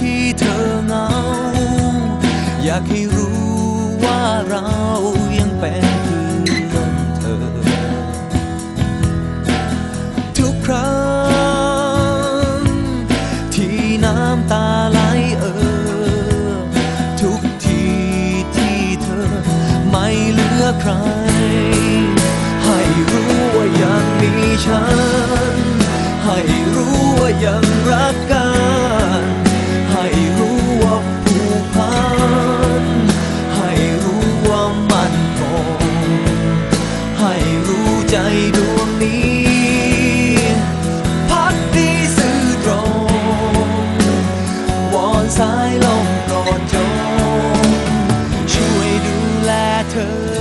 ที่เธอเหงา อยากให้รู้ว่าเรายังเป็นเพื่อนเธอ ทุกครั้ง ที่น้ำตาไหลเออ ทุกทีที่เธอไม่เหลือใคร ให้รู้ว่ายังมีฉัน ให้รู้ว่ายังรักกัน ใจดวงนี้พักดีสื่อตรงวอนสายลมโปรดจงช่วยดูแลเธอ